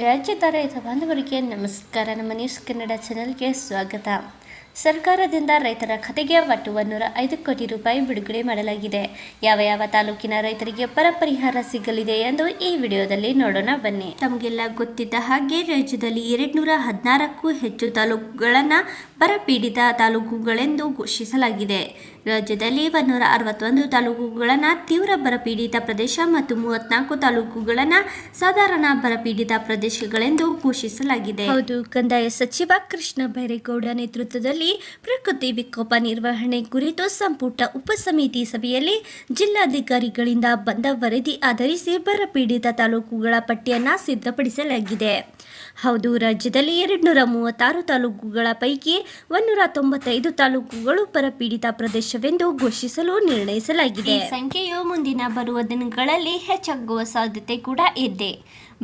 ರಾಜ್ಯದ ರೈತ ಬಾಂಧವರಿಗೆ ನಮಸ್ಕಾರ. ನಮ್ಮ ನ್ಯೂಸ್ ಕನ್ನಡ ಚಾನೆಲ್ಗೆ ಸ್ವಾಗತ. ಸರ್ಕಾರದಿಂದ ರೈತರ ಖಾತೆಗೆ ಒಟ್ಟು ಒಂದೂರ ಐದು ಕೋಟಿ ರೂಪಾಯಿ ಬಿಡುಗಡೆ ಮಾಡಲಾಗಿದೆ. ಯಾವ ಯಾವ ತಾಲೂಕಿನ ರೈತರಿಗೆ ಬರ ಪರಿಹಾರ ಸಿಗಲಿದೆ ಎಂದು ಈ ವಿಡಿಯೋದಲ್ಲಿ ನೋಡೋಣ ಬನ್ನಿ. ತಮಗೆಲ್ಲ ಗೊತ್ತಿದ್ದ ಹಾಗೆ ರಾಜ್ಯದಲ್ಲಿ ಎರಡ್ನೂರ ಹದಿನಾರಕ್ಕೂ ಹೆಚ್ಚು ತಾಲೂಕುಗಳನ್ನು ಬರಪೀಡಿತ ತಾಲೂಕುಗಳೆಂದು ಘೋಷಿಸಲಾಗಿದೆ. ರಾಜ್ಯದಲ್ಲಿ ಒಂದೂರ ಅರವತ್ತೊಂದು ತಾಲೂಕುಗಳನ್ನು ತೀವ್ರ ಬರಪೀಡಿತ ಪ್ರದೇಶ ಮತ್ತು ಮೂವತ್ನಾಲ್ಕು ತಾಲೂಕುಗಳನ್ನು ಸಾಧಾರಣ ಬರಪೀಡಿತ ಪ್ರದೇಶಗಳೆಂದು ಘೋಷಿಸಲಾಗಿದೆ. ಹೌದು, ಕಂದಾಯ ಸಚಿವ ಕೃಷ್ಣ ಬೈರೇಗೌಡ ನೇತೃತ್ವದಲ್ಲಿ ಪ್ರಕೃತಿ ವಿಕೋಪ ನಿರ್ವಹಣೆ ಕುರಿತು ಸಂಪುಟ ಉಪಸಮಿತಿ ಸಭೆಯಲ್ಲಿ ಜಿಲ್ಲಾಧಿಕಾರಿಗಳಿಂದ ಬಂದ ವರದಿ ಆಧರಿಸಿ ಬರಪೀಡಿತ ತಾಲೂಕುಗಳ ಪಟ್ಟಿಯನ್ನು ಸಿದ್ಧಪಡಿಸಲಾಗಿದೆ. ಹೌದು, ರಾಜ್ಯದಲ್ಲಿ ಎರಡ್ನೂರ ಮೂವತ್ತಾರು ತಾಲೂಕುಗಳ ಪೈಕಿ ಒಂದೂರ ತೊಂಬತ್ತೈದು ತಾಲೂಕುಗಳು ಬರಪೀಡಿತ ಪ್ರದೇಶವೆಂದು ಘೋಷಿಸಲು ನಿರ್ಣಯಿಸಲಾಗಿದೆ. ಸಂಖ್ಯೆಯು ಮುಂದಿನ ಬರುವ ದಿನಗಳಲ್ಲಿ ಹೆಚ್ಚಾಗುವ ಸಾಧ್ಯತೆ ಕೂಡ ಇದೆ.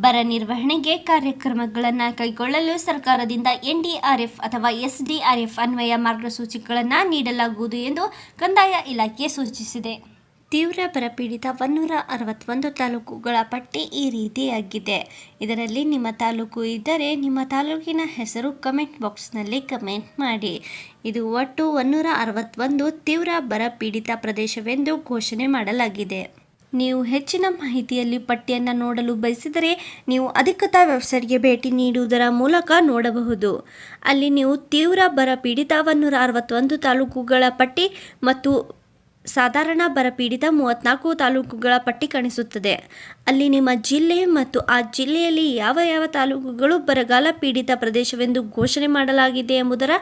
ಬರ ನಿರ್ವಹಣೆಗೆ ಕಾರ್ಯಕ್ರಮಗಳನ್ನು ಕೈಗೊಳ್ಳಲು ಸರ್ಕಾರದಿಂದ ಎನ್ಡಿಆರ್ಎಫ್ ಅಥವಾ ಎಸ್ಡಿಆರ್ಎಫ್ ಅನ್ವಯ ಮಾರ್ಗಸೂಚಿಗಳನ್ನು ನೀಡಲಾಗುವುದು ಎಂದು ಕಂದಾಯ ಇಲಾಖೆ ಸೂಚಿಸಿದೆ. ತೀವ್ರ ಬರಪೀಡಿತ ಒನ್ನೂರ ಅರವತ್ತೊಂದು ತಾಲೂಕುಗಳ ಪಟ್ಟಿ ಈ ರೀತಿಯಾಗಿದೆ. ಇದರಲ್ಲಿ ನಿಮ್ಮ ತಾಲೂಕು ಇದ್ದರೆ ನಿಮ್ಮ ತಾಲೂಕಿನ ಹೆಸರು ಕಮೆಂಟ್ ಬಾಕ್ಸ್ನಲ್ಲಿ ಕಮೆಂಟ್ ಮಾಡಿ. ಇದು ಒಟ್ಟು ಒನ್ನೂರ ಅರವತ್ತೊಂದು ತೀವ್ರ ಬರಪೀಡಿತ ಪ್ರದೇಶವೆಂದು ಘೋಷಣೆ ಮಾಡಲಾಗಿದೆ. ನೀವು ಹೆಚ್ಚಿನ ಮಾಹಿತಿಯಲ್ಲಿ ಪಟ್ಟಿಯನ್ನು ನೋಡಲು ಬಯಸಿದರೆ ನೀವು ಅಧಿಕೃತ ವೆಬ್ಸೈಟ್ಗೆ ಭೇಟಿ ನೀಡುವುದರ ಮೂಲಕ ನೋಡಬಹುದು. ಅಲ್ಲಿ ನೀವು ತೀವ್ರ ಬರ ಪೀಡಿತ ಒನ್ನೂರ ಅರವತ್ತೊಂದು ತಾಲೂಕುಗಳ ಪಟ್ಟಿ ಮತ್ತು ಸಾಧಾರಣ ಬರಪೀಡಿತ ಮೂವತ್ನಾಲ್ಕು ತಾಲೂಕುಗಳ ಪಟ್ಟಿ ಕಾಣಿಸುತ್ತದೆ. ಅಲ್ಲಿ ನಿಮ್ಮ ಜಿಲ್ಲೆ ಮತ್ತು ಆ ಜಿಲ್ಲೆಯಲ್ಲಿ ಯಾವ ಯಾವ ತಾಲೂಕುಗಳು ಬರಗಾಲ ಪೀಡಿತ ಪ್ರದೇಶವೆಂದು ಘೋಷಣೆ ಮಾಡಲಾಗಿದೆ ಎಂಬುದರ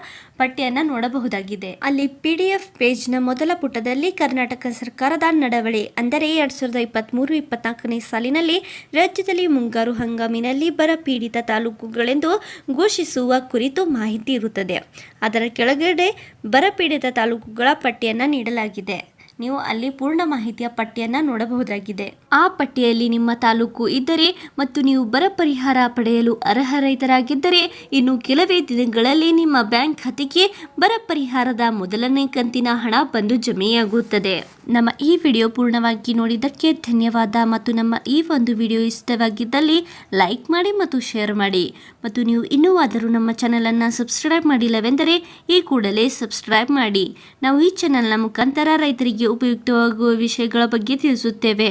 ಪಟ್ಟಿಯನ್ನು ನೋಡಬಹುದಾಗಿದೆ. ಅಲ್ಲಿ ಪಿ ಡಿ ಎಫ್ ಪೇಜ್ನ ಮೊದಲ ಪುಟದಲ್ಲಿ ಕರ್ನಾಟಕ ಸರ್ಕಾರದ ನಡವಳಿ ಅಂದರೆ ಎರಡು ಸಾವಿರದ ಇಪ್ಪತ್ತ್ಮೂರು ಇಪ್ಪತ್ನಾಲ್ಕನೇ ಸಾಲಿನಲ್ಲಿ ರಾಜ್ಯದಲ್ಲಿ ಮುಂಗಾರು ಹಂಗಾಮಿನಲ್ಲಿ ಬರ ಪೀಡಿತ ತಾಲೂಕುಗಳೆಂದು ಘೋಷಿಸುವ ಕುರಿತು ಮಾಹಿತಿ ಇರುತ್ತದೆ. ಅದರ ಕೆಳಗಡೆ ಬರಪೀಡಿತ ತಾಲೂಕುಗಳ ಪಟ್ಟಿಯನ್ನು ನೀಡಲಾಗಿದೆ. ನೀವು ಅಲ್ಲಿ ಪೂರ್ಣ ಮಾಹಿತಿಯ ಪಟ್ಟಿಯನ್ನು ನೋಡಬಹುದಾಗಿದೆ. ಆ ಪಟ್ಟಿಯಲ್ಲಿ ನಿಮ್ಮ ತಾಲೂಕು ಇದ್ದರೆ ಮತ್ತು ನೀವು ಬರ ಪರಿಹಾರ ಪಡೆಯಲು ಅರ್ಹ ರೈತರಾಗಿದ್ದರೆ ಇನ್ನು ಕೆಲವೇ ದಿನಗಳಲ್ಲಿ ನಿಮ್ಮ ಬ್ಯಾಂಕ್ ಖಾತೆಗೆ ಬರ ಪರಿಹಾರದ ಮೊದಲನೇ ಕಂತಿನ ಹಣ ಬಂದು ಜಮೆಯಾಗುತ್ತದೆ. ನಮ್ಮ ಈ ವಿಡಿಯೋ ಪೂರ್ಣವಾಗಿ ನೋಡಿದ್ದಕ್ಕೆ ಧನ್ಯವಾದ ಮತ್ತು ನಮ್ಮ ಈ ಒಂದು ವಿಡಿಯೋ ಇಷ್ಟವಾಗಿದ್ದಲ್ಲಿ ಲೈಕ್ ಮಾಡಿ ಮತ್ತು ಶೇರ್ ಮಾಡಿ. ಮತ್ತು ನೀವು ಇನ್ನೂ ಆದರೂ ನಮ್ಮ ಚಾನಲನ್ನು ಸಬ್ಸ್ಕ್ರೈಬ್ ಮಾಡಿಲ್ಲವೆಂದರೆ ಈ ಕೂಡಲೇ ಸಬ್ಸ್ಕ್ರೈಬ್ ಮಾಡಿ. ನಾವು ಈ ಚಾನಲ್ನ ಮುಖಾಂತರ ರೈತರಿಗೆ ಉಪಯುಕ್ತವಾಗುವ ವಿಷಯಗಳ ಬಗ್ಗೆ ತಿಳಿಸುತ್ತೇವೆ.